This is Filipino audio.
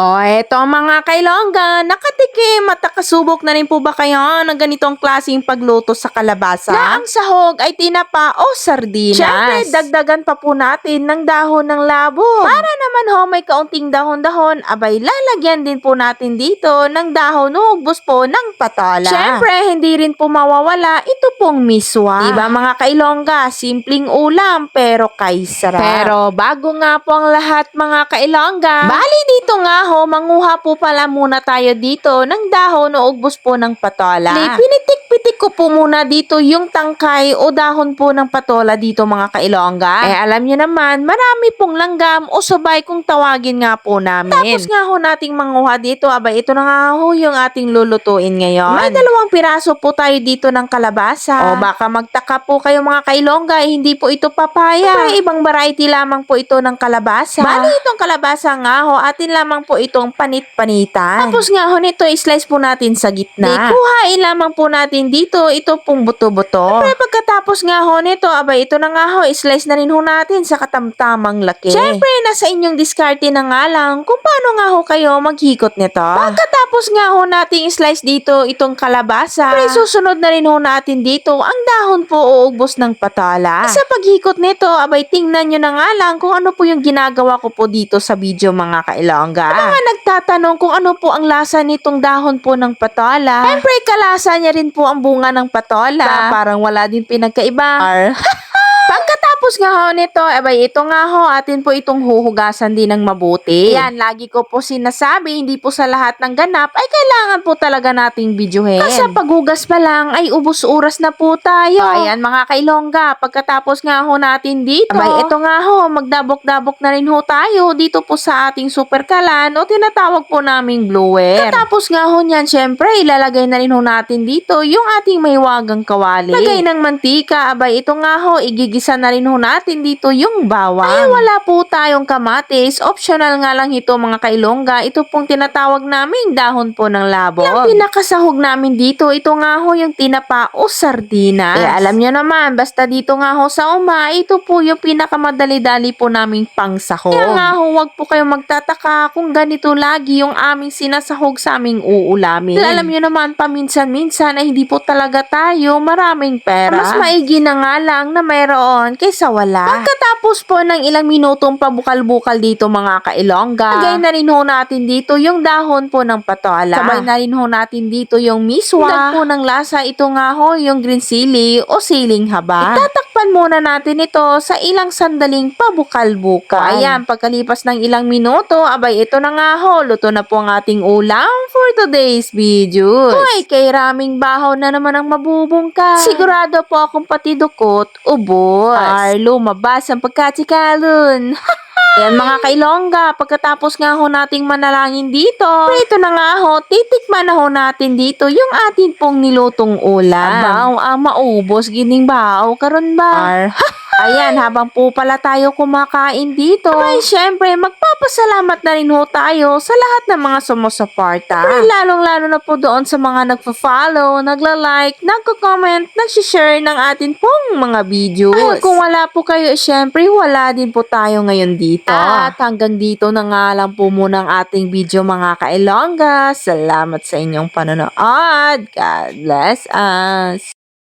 O, eto mga kailongga, nakatikim at nakasubok na rin po ba kayo ng ganitong klaseng pagluto sa kalabasa? Na ang sahog ay tinapa o sardinas. Siyempre, dagdagan pa po natin ng dahon ng labong. Para naman ho, may kaunting dahon-dahon, abay lalagyan din po natin dito ng dahon o ubos po ng patola. Siyempre, hindi rin po mawawala ito pong miswa. Diba mga kailongga, simpleng ulam pero kay sarap. Pero bago nga po ang lahat mga kailongga, bali dito nga ho, manguha po pala muna tayo dito ng dahon o ugbos po ng patola. Li, pinitik-pitik ko po muna dito yung tangkay o dahon po ng patola dito mga kailongga. Eh alam nyo naman, marami pong langgam o sabay kung tawagin nga po namin. Tapos nga ho nating manguha dito, abay ito na nga ho yung ating lulutuin ngayon. May dalawang piraso po tayo dito ng kalabasa. O baka magtaka po kayo mga kailongga, eh, hindi po ito papaya. May ibang variety lamang po ito ng kalabasa. Bali itong kalabasa nga ho, atin lamang po itong panit-panitan. Tapos nga ho nito, slice po natin sa gitna. Di, kuhain lamang po natin dito, ito pong buto-buto. Siyempre pagkatapos nga ho nito, abay ito na nga ho, slice na rin ho natin sa katamtamang laki. Siyempre, nasa inyong diskarte na nga lang kung paano nga ho kayo maghikot nito. Pagkatapos nga ho nating slice dito itong kalabasa, pre, susunod na rin ho natin dito ang dahon po o ugbos ng patala. Sa paghikot nito, abay tingnan nyo na nga lang kung ano po yung ginagawa ko po dito sa video mga kailongga. Mga nagtatanong kung ano po ang lasa nitong dahon po ng patola. Siyempre, kalasa niya rin po ang bunga ng patola. parang wala din pinagkaiba. Pagkatapos nga ho nito, abay ito nga ho, atin po itong huhugasan din ng mabuti. Yan, lagi ko po sinasabi, hindi po sa lahat ng ganap ay kailangan po talaga nating videohin. Kasi paghugas pa lang ay ubos oras na po tayo. ayan mga kailongga, pagkatapos nga ho natin dito, abay ito nga ho, magdabok-dabok na rin ho tayo dito po sa ating super kalan o tinatawag po naming blower. Katapos nga ho niyan, syempre, ilalagay na rin ho natin dito yung ating mahiwagang kawali. Lagay ng mantika, abay ito nga ho, igigisa na rin ho natin dito yung bawang. Ay, wala po tayong kamatis. Optional nga lang ito mga kailongga. Ito pong tinatawag namin dahon po ng labog. Yung pinakasahog namin dito, ito nga ho yung tinapa o sardinas. Eh, alam nyo naman, basta dito nga ho sa uma, ito po yung pinakamadali-dali po naming pangsahog. Kaya nga ho, wag po kayong magtataka kung ganito lagi yung aming sinasahog sa aming uulamin. Dahil alam nyo naman, paminsan-minsan ay hindi po talaga tayo maraming pera. Mas maigi na nga lang na mayroon kaysa wala. Pagkatapos po ng ilang minutong pabukal-bukal dito mga kailongga, lagay na rin ho natin dito yung dahon po ng patola. Sabay na rin ho natin dito yung miswa. Dag po ng lasa, ito nga ho yung green sili o siling haba. Itatakpan muna natin ito sa ilang sandaling pabukal-bukal. Ayan, pagkalipas ng ilang minuto, abay ito na nga ho, luto na po ang ating ulam for today's video. Hoy, kay raming bahaw na naman ang mabubungka. Sigurado po akong pati dukot, ubos. Ar, lumabas ang pagkatsikalon. Yan mga kailongga, pagkatapos nga ho nating manalangin dito, ito na nga ho, titikman na ho natin dito yung atin pong nilutong ulam. Abaw, ah, maubos, gining bahaw, karon ba? Ayan, habang po pala tayo kumakain dito, ay syempre, magpapasalamat na rin ho tayo sa lahat ng mga sumusuporta. Pero lalong-lalo na po doon sa mga nagpa-follow, nagla-like, nagko-comment, nag-share ng atin pong mga videos. Ay, kung wala po kayo, syempre, wala din po tayo ngayon dito. At hanggang dito na nga lang po muna ang ating video mga kailongga. Salamat sa inyong panonood. God bless us.